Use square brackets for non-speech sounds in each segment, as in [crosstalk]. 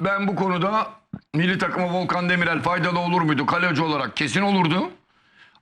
Ben bu konuda milli takıma Volkan Demirel faydalı olur muydu? Kaleci olarak kesin olurdu.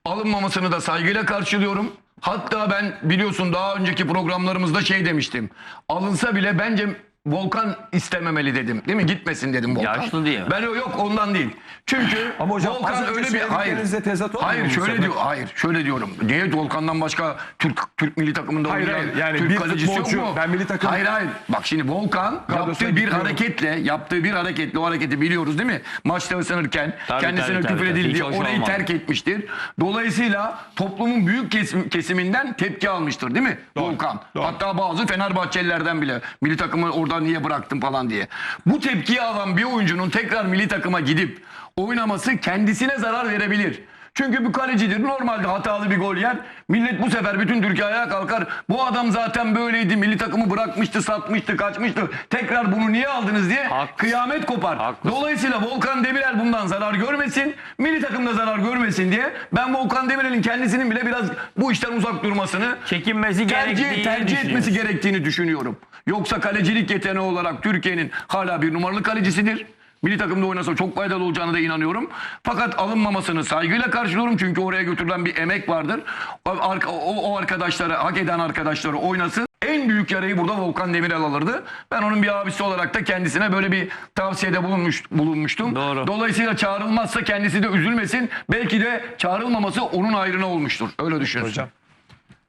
Alınmamasını da saygıyla karşılıyorum. Hatta ben biliyorsun daha önceki programlarımızda şey demiştim. Alınsa bile bence Volkan istememeli dedim. Değil mi? Gitmesin dedim Volkan. Yaşlı diye mi? Ben o yok ondan değil. Çünkü [laughs] Ama hocam az Volkan öyle bir hayır. tezat Hayır şöyle sefer? diyor. Hayır şöyle diyorum. Niye Volkan'dan başka Türk Türk milli takımında Hayır, oynayan hayır. Yani Türk bir kalecisi yok mu? ben milli takım- Hayır hayır. Bak şimdi Volkan Kadrosuna yaptığı bir gitmiyorum. hareketle yaptığı bir hareketle o hareketi biliyoruz değil mi? Maçta ısınırken Tabii, kendisine tabii, küfür edildi. Orayı olmadı. terk etmiştir. Dolayısıyla toplumun büyük kesim, kesiminden tepki almıştır değil mi? Volkan. doğru. Hatta bazı Fenerbahçelilerden bile milli takımı oradan niye bıraktın falan diye. Bu tepkiyi alan bir oyuncunun tekrar milli takıma gidip oynaması kendisine zarar verebilir. Çünkü bu kalecidir. Normalde hatalı bir gol yer. Millet bu sefer bütün Türkiye ayağa kalkar. Bu adam zaten böyleydi. Milli takımı bırakmıştı, satmıştı, kaçmıştı. Tekrar bunu niye aldınız diye Haklısın. kıyamet kopar. Haklısın. Dolayısıyla Volkan Demirel bundan zarar görmesin. Milli takımda zarar görmesin diye ben Volkan Demirel'in kendisinin bile biraz bu işten uzak durmasını Çekinmesi tercih, tercih etmesi gerektiğini düşünüyorum. Yoksa kalecilik yeteneği olarak Türkiye'nin hala bir numaralı kalecisidir. Milli takımda oynasa çok faydalı olacağına da inanıyorum. Fakat alınmamasını saygıyla karşılıyorum. Çünkü oraya götürülen bir emek vardır. O, o, o arkadaşları, hak eden arkadaşları oynasın. En büyük yarayı burada Volkan Demirel alırdı. Ben onun bir abisi olarak da kendisine böyle bir tavsiyede bulunmuş, bulunmuştum. Doğru. Dolayısıyla çağrılmazsa kendisi de üzülmesin. Belki de çağrılmaması onun ayrına olmuştur. Öyle düşünürsün. Hocam.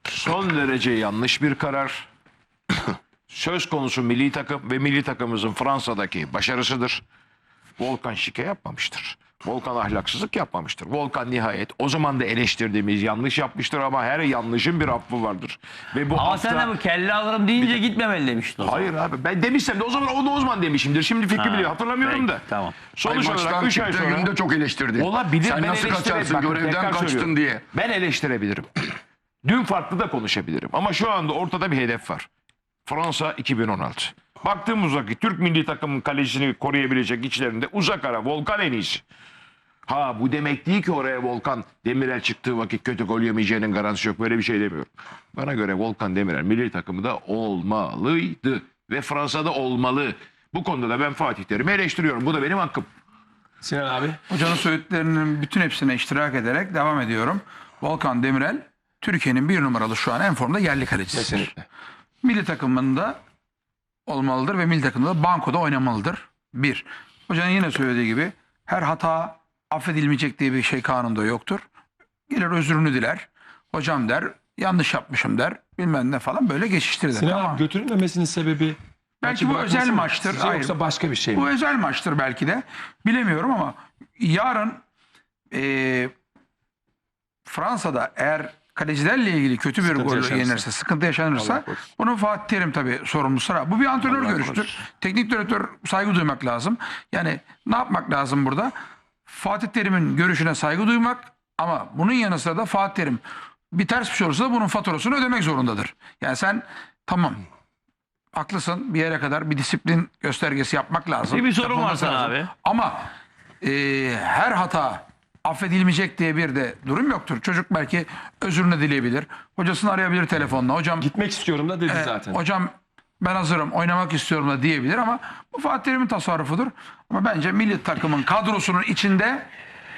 Son derece yanlış bir karar. [coughs] Söz konusu milli takım ve milli takımımızın Fransa'daki başarısıdır. Volkan şike yapmamıştır. Volkan ahlaksızlık yapmamıştır. Volkan nihayet o zaman da eleştirdiğimiz yanlış yapmıştır ama her yanlışın bir affı vardır. Ve bu Ama hafta... sen de bu kelle alırım deyince gitmemeli demiştin. o zaman. Hayır abi ben demişsem de o zaman onu o zaman demişimdir. Şimdi fikri Ha, biliyor hatırlamıyorum peki, da. tamam. Sonuç Ay, olarak maçtan 3 ay sonra... günde çok eleştirdi. Olabilir. Sen ben nasıl kaçarsın Bakın, görevden kaçtın söylüyorum. diye. Ben eleştirebilirim. Dün farklı da konuşabilirim. Ama şu anda ortada bir hedef var. Fransa 2016. Baktığımız vakit Türk milli takımın kalecisini koruyabilecek içlerinde uzak ara Volkan en iyisi. Ha bu demek değil ki oraya Volkan Demirel çıktığı vakit kötü gol yemeyeceğinin garantisi yok. Böyle bir şey demiyorum. Bana göre Volkan Demirel milli takımda olmalıydı. Ve Fransa'da olmalı. Bu konuda da ben Fatih Terim'i eleştiriyorum. Bu da benim hakkım. Sinan abi. Hocanın söylediklerinin bütün hepsine iştirak ederek devam ediyorum. Volkan Demirel Türkiye'nin bir numaralı şu an en formda yerli kalecisidir. Kesinlikle. Milli takımında olmalıdır ve milli takımda da bankoda oynamalıdır. Bir. Hocanın yine söylediği gibi her hata affedilmeyecek diye bir şey kanunda yoktur. Gelir özrünü diler. Hocam der yanlış yapmışım der. Bilmem ne falan böyle geçiştirir. Sinan Tamam. götürülmemesinin sebebi Belki bu özel maçtır. Hayır. Yoksa başka bir şey mi? Bu özel maçtır belki de. Bilemiyorum ama yarın eee, Fransa'da eğer kalecilerle ilgili kötü bir Sıkıntı gol yaşanırsa. yenirse, sıkıntı yaşanırsa bunun Fatih Terim tabii sorumlusu. Bu bir antrenör Allah görüştür. korusun. Teknik direktör saygı duymak lazım. Yani ne yapmak lazım burada? Fatih Terim'in görüşüne saygı duymak ama bunun yanı sıra da Fatih Terim bir ters bir şey olursa da bunun faturasını ödemek zorundadır. Yani sen tamam haklısın bir yere kadar bir disiplin göstergesi yapmak lazım. Bir- bir sorun var sana lazım. abi. Ama e, her hata affedilmeyecek diye bir de durum yoktur. Çocuk belki özrünü dileyebilir. Hocasını arayabilir telefonla. Hocam Gitmek istiyorum da dedi e, zaten. hocam ben hazırım oynamak istiyorum da diyebilir ama bu Fatih Terim'in tasarrufudur. Ama bence milli takımın kadrosunun içinde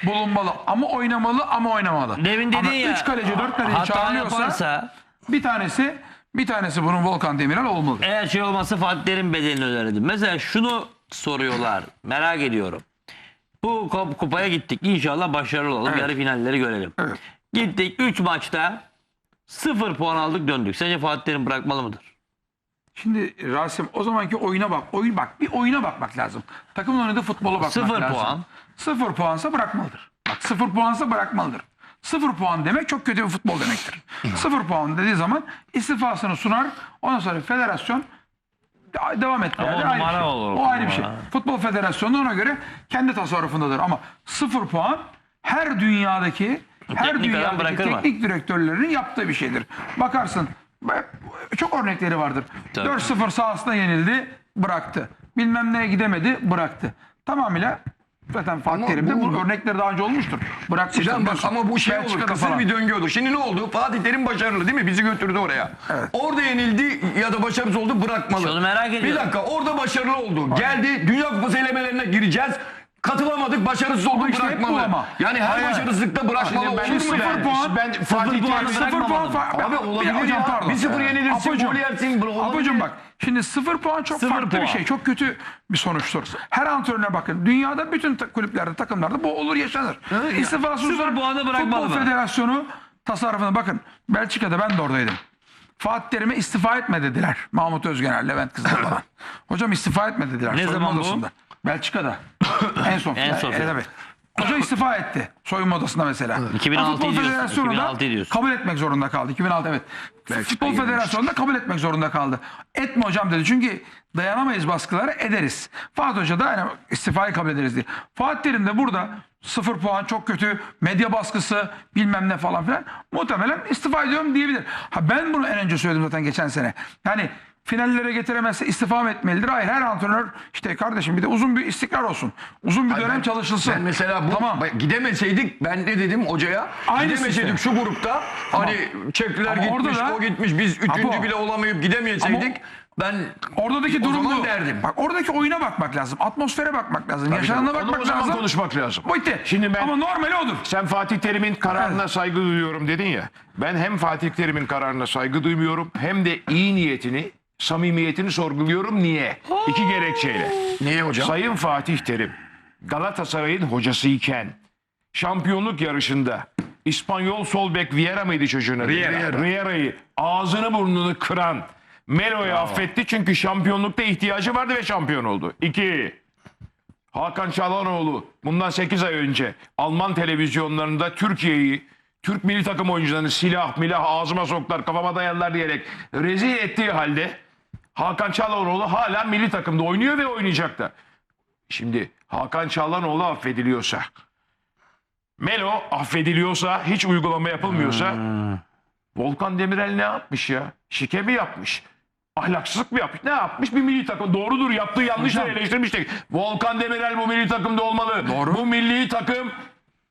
bulunmalı. Ama oynamalı ama oynamalı. Demin ama dedin ya. üç kaleci dört kaleci hata çağırıyorsa yaparsa bir tanesi bir tanesi bunun Volkan Demirel olmalı. eğer şey olmazsa Fatih Terim bedelini öderdim. Mesela şunu soruyorlar. Merak ediyorum. Bu kup- kupaya gittik. İnşallah başarılı olalım. Evet. Yarı finalleri görelim. Evet. Gittik 3 maçta 0 puan aldık döndük. Sence Fatih Terim bırakmalı mıdır? Şimdi Rasim o zamanki oyuna bak. Oyun bak bir oyuna bakmak lazım. Takımın oynadığı futbola bakmak Sıfır lazım. puan. Sıfır puansa bırakmalıdır. Bak sıfır puansa bırakmalıdır. Sıfır puan demek çok kötü bir futbol demektir. [laughs] sıfır puan dediği zaman istifasını sunar. Ondan sonra federasyon de- devam etmeye Ama o ayrı bir şey. olur, O ayrı bir şey. Futbol federasyonu ona göre kendi tasarrufundadır ama sıfır puan her dünyadaki her Teknik adam dünyadaki bırakır mı? teknik direktörlerin yaptığı bir şeydir. Bakarsın çok örnekleri vardır. Tabii. 4-0 sahasında yenildi, bıraktı. Bilmem neye gidemedi, bıraktı. Tamamıyla zaten Fatih Terim'de bu, bu- örnekleri daha önce olmuştur. Bırakmıştır. Sinan bak ama bu şey olur kısır falan. bir döngü olur. Şimdi ne oldu? Fatih Terim başarılı değil mi? Bizi götürdü oraya. Orada yenildi ya da başarısız oldu bırakmalı. Şunu merak Bir ediyorum. dakika orada başarılı oldu. Geldi Dünya Kupası elemelerine gireceğiz. Katılamadık, başarısız olduk işte hep bu bırakmalı. ama. Yani her Hayır. başarısızlıkta bırakmalı ben- olur mu? Sıfır puan. Ben Sıfır Fatih puan. Terim'i Sıfır puan. fa- Abi Bir- olabilir hocam ya. pardon. 1-0 yenilirsin, Apocuğum, gol yersin. olabilir. Apocuğum bak. Şimdi sıfır puan çok Sıfır farklı bir puan. şey. Çok kötü bir sonuçtur. Her antrenöre bakın. Dünyada bütün ta- kulüplerde, takımlarda bu olur yaşanır. İstifasız Sıfır puanı bırakmalı Futbol mı? Federasyonu tasarrufuna bakın. Belçika'da ben de oradaydım. Fatih Terim'e istifa etme dediler. Mahmut Özgener, Levent Kızıl falan. [laughs] Hocam istifa etme dediler. Ne soyunma zaman bu? odasında. Belçika'da. [coughs] en son. En son. Evet, evet. Hoca istifa etti. Soyunma odasında mesela. 2006 Futbol diyorsun, Federasyonu da 2006 diyorsun. kabul etmek zorunda kaldı. 2006 evet. Futbol yenilmiş. Federasyonu da kabul etmek zorunda kaldı. Etme hocam dedi. Çünkü dayanamayız baskılara ederiz. Fatih Hoca da yani istifayı kabul ederiz diye. Fatih Terim de burada sıfır puan çok kötü medya baskısı bilmem ne falan filan muhtemelen istifa ediyorum diyebilir. Ha ben bunu en önce söyledim zaten geçen sene. Yani finallere getiremezse istifa mı etmelidir? Hayır her antrenör işte kardeşim bir de uzun bir istikrar olsun. Uzun bir dönem Ben- çalışılsın. Ben mesela bu Tamam. gidemeseydik ben ne dedim hocaya? Aynısı gidemeseydik işte. şu grupta hani çekler Ama gitmiş, da- o gitmiş biz üçüncü Apo. bile olamayıp gidemeseydik ben Oradaki o durum zaman bu. derdim. Bak oradaki oyuna bakmak lazım. Atmosfere bakmak lazım. Yaşanana bakmak o zaman lazım. konuşmak lazım. Bitti. Şimdi ben- Ama normali odur. Sen Fatih Terim'in kararına Evet. saygı duyuyorum dedin ya. Ben hem Fatih Terim'in kararına saygı duymuyorum hem de iyi niyetini, samimiyetini sorguluyorum. Niye? İki gerekçeyle. niye hocam? Sayın Fatih Terim Galatasaray'ın hocası iken şampiyonluk yarışında İspanyol sol bek Vieira mıydı çocuğun adı? Riera. Riera'yı ağzını burnunu kıran Melo'yu affetti çünkü şampiyonlukta ihtiyacı vardı ve şampiyon oldu. İki, Hakan Çalhanoğlu bundan 8 ay önce Alman televizyonlarında Türkiye'yi Türk milli takım oyuncularını silah milah ağzıma soktular kafama dayadılar diyerek rezil ettiği halde Hakan Çalhanoğlu hala milli takımda oynuyor ve oynayacak da. Şimdi Hakan Çalhanoğlu affediliyorsa Melo affediliyorsa hiç uygulama yapılmıyorsa Volkan Demirel ne yapmış ya? Şike mi yapmış? Ahlaksızlık mı yapmış? Ne yapmış? Bir milli takım. Doğrudur. Yaptığı yanlışları eleştirmiştik. Volkan Demirel bu milli takımda olmalı. Doğru. Bu milli takım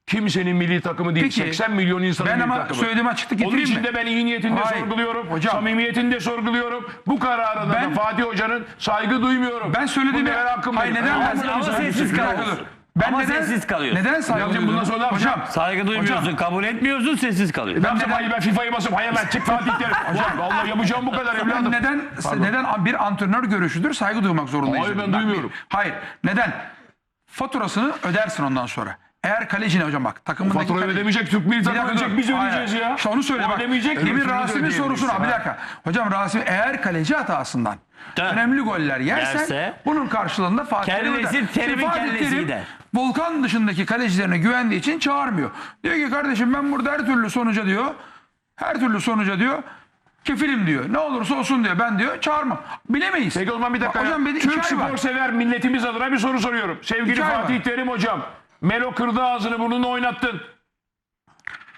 kimsenin milli takımı değil. Peki, 80 milyon insanın Ben milli ama takımı. söylediğimi açıklık Onun getireyim için mi? de ben iyi niyetini de Hayır. sorguluyorum. Hocam. Samimiyetini de sorguluyorum. Bu kararına Ben- da Fatih Hoca'nın saygı duymuyorum. Ben söylediğimi... Bunda ben hakkım Hayır benim. neden? Ama ben- ama sessiz kalıyorsun. Ben Ama neden, sessiz kalıyorsun. Neden saygı Hocam bundan sonra ne yapacağım? Saygı duymuyorsun, Hocam. kabul etmiyorsun, sessiz kalıyorsun. Ben neden... Hayır ben FIFA'yı basıp hayır ben çık Fatih derim. Hocam vallahi yapacağım bu kadar Ben evladım. neden neden bir antrenör görüşüdür saygı duymak zorundayız. Hayır, ben dedim. Duymuyorum. Hayır. Neden? Faturasını ödersin ondan sonra. Eğer kalecine hocam bak takımındaki Faturayı kaleci- ödemeyecek Türk milli dakika, ödeyecek biz ödeyeceğiz ya. İşte onu söyle O bak. ödemeyecek Demin öbürünü de Rasim'in ödeyebiliriz. sorusuna bir dakika. Hocam Rasim eğer kaleci hatasından Tabii. önemli goller yersen Yerse- bunun karşılığında Fatih Terim Kellesi, öder. Şimdi Terim'in Fatih kellesi Terim, gider. Volkan dışındaki kalecilerine güvendiği için çağırmıyor. Diyor ki kardeşim ben burada her türlü sonuca diyor. Her türlü sonuca diyor. Kefilim diyor. Ne olursa olsun diyor. Ben diyor çağırmam. Bilemeyiz. Peki o zaman bir dakika. Bak, Hocam Türk iki ay var. spor sever milletimiz adına bir soru soruyorum. Sevgili İki ay Fatih var. Terim hocam. Melo kırdı ağzını burnunu oynattın.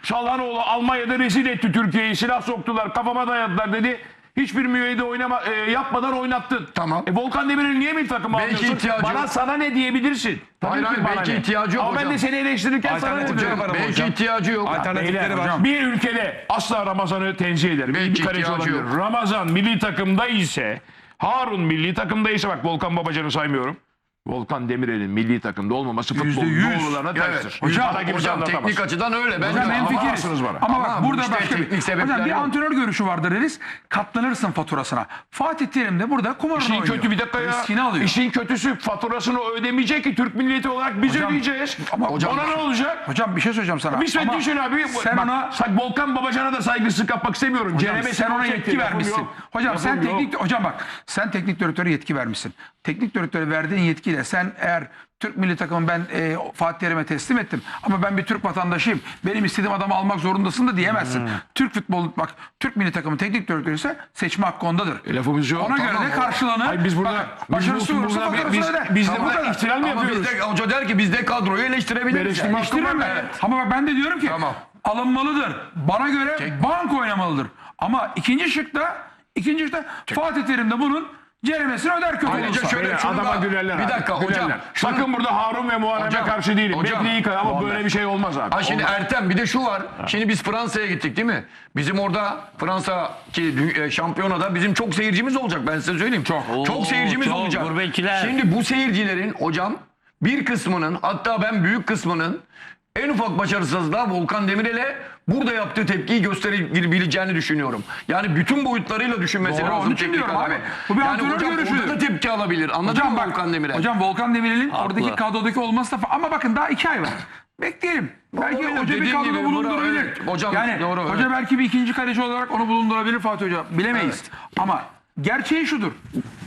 Çalhanoğlu Almanya'da rezil etti Türkiye'yi. Silah soktular kafama dayadılar dedi. Hiçbir müeyyide oynama, e, yapmadan oynattın. Tamam. E, Volkan Demirel'i niye milli takıma Belki alıyorsun? ihtiyacı Bana yok. sana ne diyebilirsin? Tabii Hayır, hayır, bana belki ne. ihtiyacı yok Ama ben hocam. de seni eleştirirken sana ne diyorum? Belki hocam. ihtiyacı yok. Alternatifleri var. Bir ülkede asla Ramazan'ı tenzih ederim. Belki bir ihtiyacı olabilir. yok. Ramazan milli takımda ise Harun milli takımda ise bak Volkan Babacan'ı saymıyorum. Volkan Demirel'in milli takımda olmaması futbol Yüzde yüz. doğrularına terstir. Evet. Hocam, Bana kimse Hocam anlatamaz. teknik açıdan öyle. Ben Hocam de- ama- haklısınız bana. Ama, bak bu burada işte başka teknik bir... sebepler Hocam bir yok. antrenör görüşü vardır deriz. Katlanırsın faturasına. Fatih Terim de burada kumarını İşin oynuyor. kötü bir dakika ya. Riskini alıyor. İşin kötüsü faturasını ödemeyecek ki Türk milleti olarak biz Hocam, ödeyeceğiz. ama Ona hocam- ne olacak? Hocam bir şey söyleyeceğim sana. Bir şey Ama düşün abi. Sen Bak, ona... sak- Volkan Babacan'a da saygısızlık yapmak istemiyorum. Hocam, Cereme sen ona yetki vermişsin. Hocam sen teknik hocam bak sen teknik direktöre yetki vermişsin. Teknik direktöre verdiğin yetkiyle sen eğer Türk milli takımı ben e, Fatih Terim'e teslim ettim ama ben bir Türk vatandaşıyım. Benim istediğim adamı almak zorundasın da diyemezsin. Hmm. Türk futbol bak Türk milli takımı teknik direktörü ise seçme hakkı ondadır. E, lafımız yok. Ona Tamam. göre de karşılığını Hayır, biz burada- bak, biz başarısı olursa burada biz- öder. biz de Tamam, burada ihtilal mi yapıyoruz? biz de, hoca der ki biz de kadroyu eleştirebiliriz. Var. ben. Evet. Ama ben de diyorum ki Tamam. alınmalıdır. Bana göre bank oynamalıdır. Ama ikinci şıkta ikinci şıkta Fatih Terim de bunun ceremesini öder kötü Ayrıca olursa. şöyle- şunu adama da- gülerler. bir abi, dakika hocam, gülerler. şunu- Sakın burada Harun ve Muharrem'e Hocam, karşı değilim. hocam, Bekleyin ama böyle bir şey olmaz abi. Ha şimdi Olmaz. Ertem bir de şu var. Şimdi biz Fransa'ya gittik değil mi? Bizim orada Fransa'ki dü- e, şampiyonada bizim çok seyircimiz olacak ben size söyleyeyim. Çok. Oo, çok seyircimiz çok, olacak. gurbetçiler. Şimdi bu seyircilerin hocam bir kısmının hatta ben büyük kısmının en ufak başarısızlığa Volkan Demirel'e burada yaptığı tepkiyi gösterebileceğini düşünüyorum. Yani bütün boyutlarıyla düşünmesi Doğru, lazım için teknik diyorum adamın. abi. Bu bir yani hocam görüşüdür. orada da tepki alabilir. Anladın Hocam mı Volkan Demirel? hocam Volkan Demirel'in oradaki kadrodaki olması da ama bakın daha iki ay var. Bekleyelim. Belki Olabilir, hoca bir kadroda gibi, bulundurabilir. evet. Hocam, yani doğru, hoca evet. belki bir ikinci kaleci olarak onu bulundurabilir Fatih Hoca. Bilemeyiz. Ama gerçeği şudur.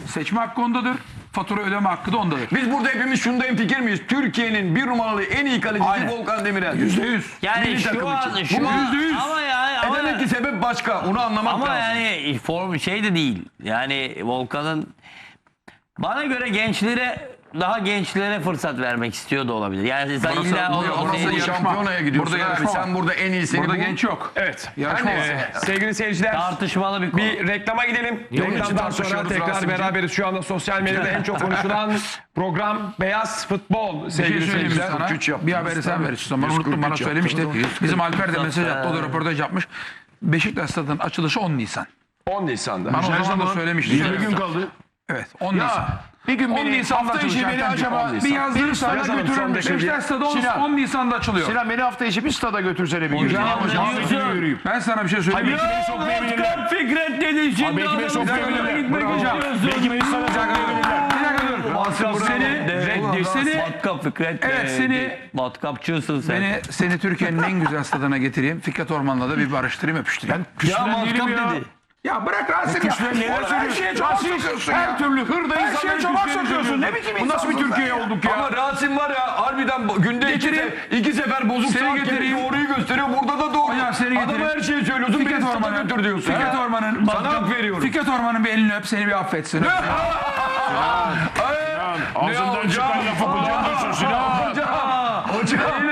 Seçme hakkı ondadır. Fatura ödeme hakkı da ondadır. Biz burada hepimiz şunda fikir miyiz? Türkiye'nin bir numaralı en iyi kalecisi Aynen. Volkan Demirel. Yüzde yüz. Yani Milli şu takım an, için. şu Bu an yüzde yüz. ama yani ama, E demek ki sebep başka. Onu anlamak ama lazım. yani form şey de değil. Yani Volkan'ın bana göre gençlere daha gençlere fırsat vermek istiyor da olabilir. Yani sen Burası- illa o, burası- o burası yarışma. şampiyonaya gidiyorsun. Burada abi. yarışma var. Sen burada en iyisini Burada bul. genç yok. Evet. Yarışma var. e, sevgili seyirciler tartışmalı bir konu. bir reklama gidelim. için Reklamdan sonra tartışıyoruz tekrar Rasim'ciğim? beraberiz. Şu anda sosyal medyada en çok konuşulan [laughs] program Beyaz Futbol Bir şey sevgili söyleyeyim mi seyirciler. sana? 43 yaptınız Bir haberi sen ver istiyorsan. Bana unuttum bana 143 söylemişti. Bizim Alper de mesaj attı. O da röportaj yapmış. Beşiktaş stadının açılışı 10 Nisan. 10 Nisan'da. Bana o zaman da söylemişti. 20 gün kaldı. Evet 10 Nisan. Bir gün 10 beni Nisan'da hafta içi açılacak. beni acaba 10 Nisan. Bir yazdırırsan Yazalım, götürürüm. son dakika. Beşiktaş stadı 10, Sinan. 10 Nisan'da açılıyor. Sinan beni hafta içi bir stada götürsene bir gün. Hocam, hocam, Ahmet'ini yürüyeyim. Ben sana bir şey söyleyeyim. Belki beni sokmayabilirler. Fikret dedi şimdi. belki beni adamı sokmayabilirler. sana gitmek Bravo. istiyorsun. Belki beni sana sokmayabilirler. Bir dakika dur. Seni, Reddi. seni, Matkap Fikret. Evet, dedi. seni- Matkapçısın sen. seni, seni Türkiye'nin en güzel stadına getireyim. Fikret Orman'la da bir barıştırayım öpüştüreyim. ya matkap dedi. Ya bırak Rasim ya. neler Oğlum her söylüyorsun? şeye çomak Rasim, sokuyorsun her ya. türlü hırda Her insanları şeye çomak Türkiye'ye sokuyorsun. Ne biçim Bu nasıl bir insansın Türkiye sen ya? olduk ya? Ama Rasim var ya harbiden bu- günde iki, Getireyim. se- iki sefer bozuk Seni saat gibi getireyim. doğruyu gösteriyor. Burada da doğru. Hocam seni Adama getireyim. her şeyi söylüyorsun. Fikret beni stada Orman'ın, götür diyorsun. Fikret Ha? Orman'ın, Sana hak veriyorum. Fikret Orman'ın bir elini öp seni bir affetsin. Ağzından çıkan lafı kullanmıyorsun Sinan.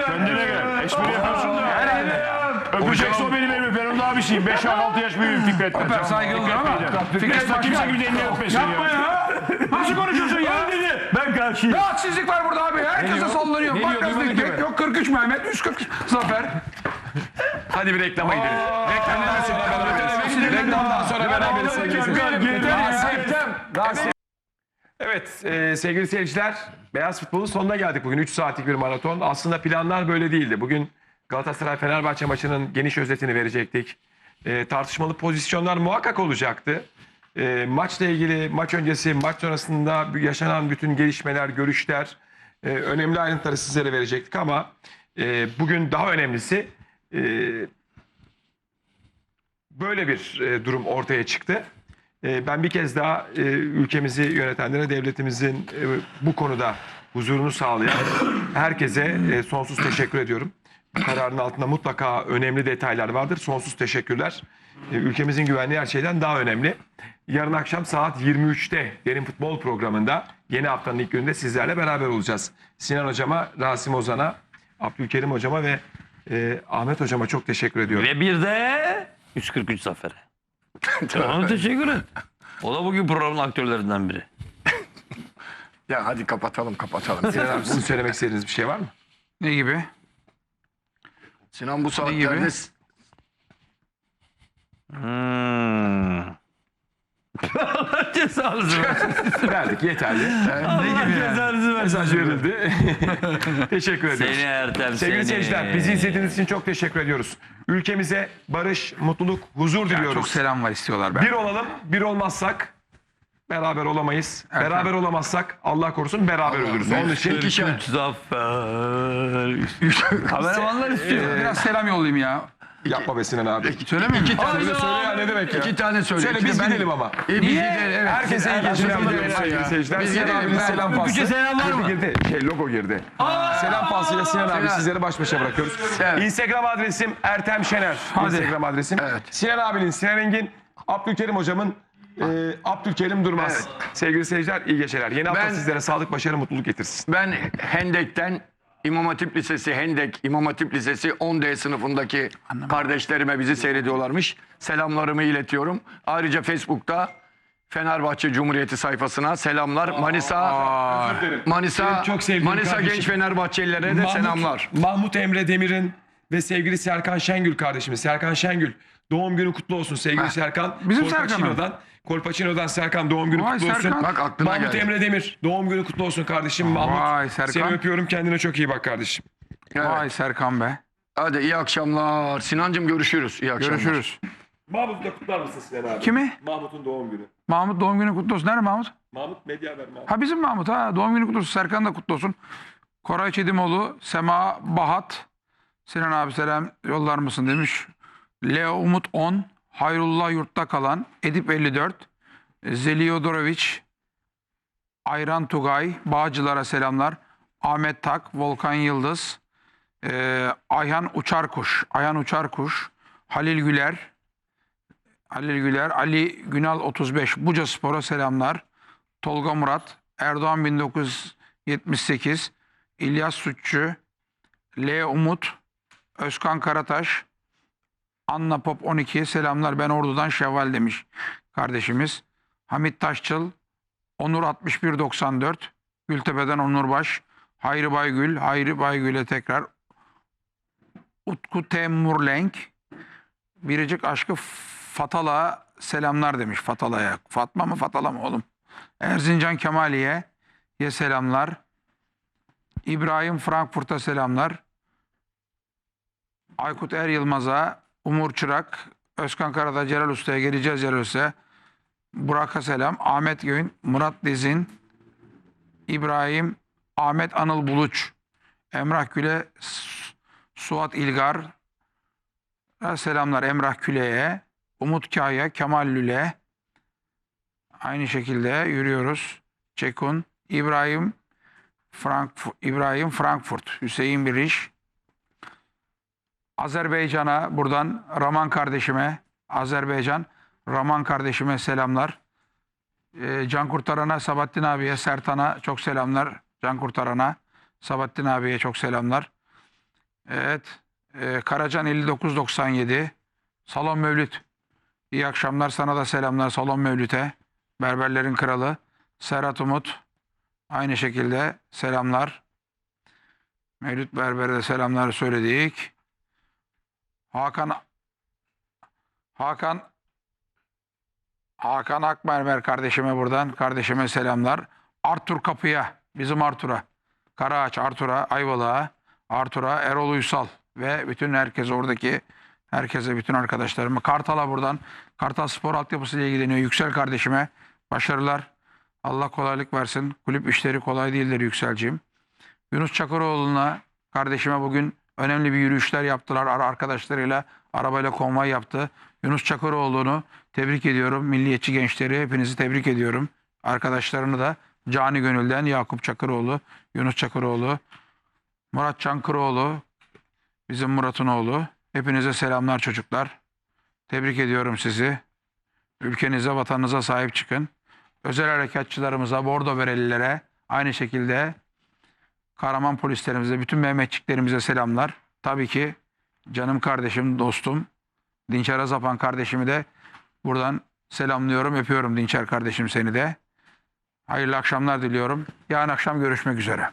Kendine gel. Espri yapıyorsun da. Öpecekse o abisiyim. 5-6 yaş büyüğüm Fikret'ten. Öper saygılıdır ama. Fikret Bak kimse de elini öpmesin Yapma ya. ya. Nasıl konuşuyorsun ya? Ben karşıyım. Ya hadsizlik var burada abi. Herkese sallanıyor. Ne Bak diyor. Yok 43 Mehmet, 140 Zafer. Hadi bir reklama gidelim. Reklamdan sonra beraberiz. Reklamdan sonra beraberiz sevgili seyirciler. Evet e, sevgili seyirciler Beyaz Futbol'un sonuna geldik bugün 3 saatlik bir maraton. Aslında planlar böyle değildi. Bugün Galatasaray-Fenerbahçe maçının geniş özetini verecektik. E, tartışmalı pozisyonlar muhakkak olacaktı. E, maçla ilgili maç öncesi maç sonrasında yaşanan bütün gelişmeler, görüşler, e, önemli ayrıntıları sizlere verecektik ama e, bugün daha önemlisi e, böyle bir e, durum ortaya çıktı. E, ben bir kez daha e, ülkemizi yönetenlere, devletimizin e, bu konuda huzurunu sağlayan herkese e, sonsuz teşekkür ediyorum. Bu kararın altında mutlaka önemli detaylar vardır. Sonsuz teşekkürler. E, ülkemizin güvenliği her şeyden daha önemli. Yarın akşam saat 23'te Derin Futbol programında yeni haftanın ilk gününde sizlerle beraber olacağız. Sinan Hocama, Rasim Ozan'a, Abdülkerim Hocama ve e, Ahmet Hocama çok teşekkür ediyorum. Ve bir de 143 Zafer'e. Ona teşekkür et. O da bugün programın aktörlerinden biri. Ya hadi kapatalım kapatalım. Sinan abi sizin söylemek istediğiniz bir şey var mı? Ne gibi? Sinan bu saatlerde Hmm. [laughs] Allah cezanızı versin. [laughs] Verdik yeterli. [laughs] Allah cezanızı versin. Mesaj verildi. teşekkür ediyoruz. Seni Ertem Sevgili seni. seyirciler bizi izlediğiniz için çok teşekkür ediyoruz. Ülkemize barış, mutluluk, huzur diliyoruz. Çok selam var istiyorlar ben. bir olalım, bir olmazsak beraber olamayız. Beraber olamazsak Allah korusun beraber ölürüz. Onun için 43 Zafer. Kameramanlar istiyor. Biraz selam yollayayım ya. yapma be Sinan abi. Söylemiyor musun? tane Söyle söyle ya ne demek ya. İki tane söyle. Söyle İki biz de gidelim ama. E, biz Niye? gidelim, evet. Herkese iyi geceler ya. sevgili seyirciler. Biz Sinan gidelim. abinin selam faslı. Öpücüğe selam var mı? Girdi. Şey logo girdi. Selam faslıyla Sinan abi sizleri baş başa bırakıyoruz. Evet. Instagram adresim Ertem Şener. Instagram adresim. Evet. Sinan abinin, Sinan Engin, Abdülkerim hocamın e, Abdülkerim Durmaz. Sevgili seyirciler iyi geceler. Yeni hafta Ben- sizlere sağlık, başarı, mutluluk getirsin. Ben Hendek'ten İmam Hatip Lisesi Hendek İmam Hatip Lisesi 10D sınıfındaki kardeşlerime bizi seyrediyorlarmış. Selamlarımı iletiyorum. Ayrıca Facebook'ta Fenerbahçe Cumhuriyeti sayfasına selamlar. Manisa Manisa Benim çok sevdiğim Manisa kardeşim. genç Fenerbahçelilere de selamlar. Mahmut Emre Demir'in ve sevgili Serkan Şengül kardeşimiz. Serkan Şengül Doğum günü kutlu olsun sevgili. Serkan. Bizim Kolpaçino'dan, Kolpaçino'dan Serkan doğum günü Vay kutlu olsun. Serkan. Bak aklına Mahmut geldi. Emre Demir doğum günü kutlu olsun kardeşim Mahmut. Vay Serkan. Seni öpüyorum kendine çok iyi bak kardeşim. Evet. Vay Serkan be. Hadi iyi akşamlar. Sinancım görüşürüz. İyi akşamlar. Görüşürüz. Mahmut'u da kutlar mısın Sinan abi? Kimi? Mahmut'un doğum günü. Mahmut doğum günü kutlu olsun. Nerede Mahmut? Mahmut medya haber Mahmut. Ha bizim Mahmut ha. Doğum günü kutlu olsun. Serkan da kutlu olsun. Koray Çedimoğlu, Sema Bahat. Sinan abi selam yollar mısın demiş. Leo Umut 10. Hayrullah yurtta kalan. Edip 54. Zeliyodoroviç. Ayran Tugay. Bağcılara selamlar. Ahmet Tak. Volkan Yıldız. Ee, Ayhan Uçarkuş. Ayhan Uçarkuş. Halil Güler. Halil Güler. Ali Günal 35. Buca Spor'a selamlar. Tolga Murat, Erdoğan 1978, İlyas Sütçü, L. Umut, Özkan Karataş, Anna Pop 12 selamlar ben Ordu'dan Şevval demiş kardeşimiz. Hamit Taşçıl, Onur 6194, Gültepe'den Onur Baş, Hayri Baygül, Hayri Baygül'e tekrar Utku Temur Lenk, Biricik Aşkı Fatala selamlar demiş Fatala'ya. Fatma mı Fatala mı oğlum? Erzincan Kemaliye ye selamlar. İbrahim Frankfurt'a selamlar. Aykut Er Yılmaz'a, Umur Çırak, Özkan Karadağ, Celal Usta'ya geleceğiz Celal Usta'ya. Burak'a selam. Ahmet Göğün, Murat Dizin, İbrahim, Ahmet Anıl Buluç, Emrah Güle, Suat İlgar, selamlar Emrah Küle'ye, Umut Kaya, Kemal Lüle, Aynı şekilde yürüyoruz. Çekun, İbrahim Frankfurt, İbrahim Frankfurt, Hüseyin Biriş. Azerbaycan'a buradan Raman kardeşime, Azerbaycan Raman kardeşime selamlar. Ee, Can Kurtaran'a, Sabahattin abiye, Sertan'a çok selamlar. Can Kurtaran'a, Sabahattin abiye çok selamlar. Evet. Ee, Karacan 5997. Salon Mevlüt. İyi akşamlar. Sana da selamlar Salon Mevlüt'e. Berberlerin Kralı Serhat Umut aynı şekilde selamlar. Mevlüt Berber'e de selamlar söyledik. Hakan Hakan Hakan Akmermer kardeşime buradan kardeşime selamlar. Artur Kapı'ya bizim Artur'a Karaağaç Artur'a Ayvalık'a Artur'a Erol Uysal ve bütün herkes oradaki herkese bütün arkadaşlarıma Kartal'a buradan Kartal Spor altyapısı ile ilgileniyor. Yüksel kardeşime başarılar. Allah kolaylık versin. Kulüp işleri kolay değildir Yükselciğim. Yunus Çakıroğlu'na kardeşime bugün önemli bir yürüyüşler yaptılar. Ara arkadaşlarıyla arabayla konvoy yaptı. Yunus Çakıroğlu'nu tebrik ediyorum. Milliyetçi gençleri hepinizi tebrik ediyorum. Arkadaşlarını da cani gönülden Yakup Çakıroğlu, Yunus Çakıroğlu, Murat Çankıroğlu, bizim Murat'ın oğlu. Hepinize selamlar çocuklar. Tebrik ediyorum sizi. Ülkenize, vatanınıza sahip çıkın. Özel harekatçılarımıza, bordo berelilere aynı şekilde Kahraman polislerimize, bütün Mehmetçiklerimize selamlar. Tabii ki canım kardeşim, dostum Dinçer Azapan kardeşimi de buradan selamlıyorum, öpüyorum Dinçer kardeşim seni de. Hayırlı akşamlar diliyorum. Yarın akşam görüşmek üzere.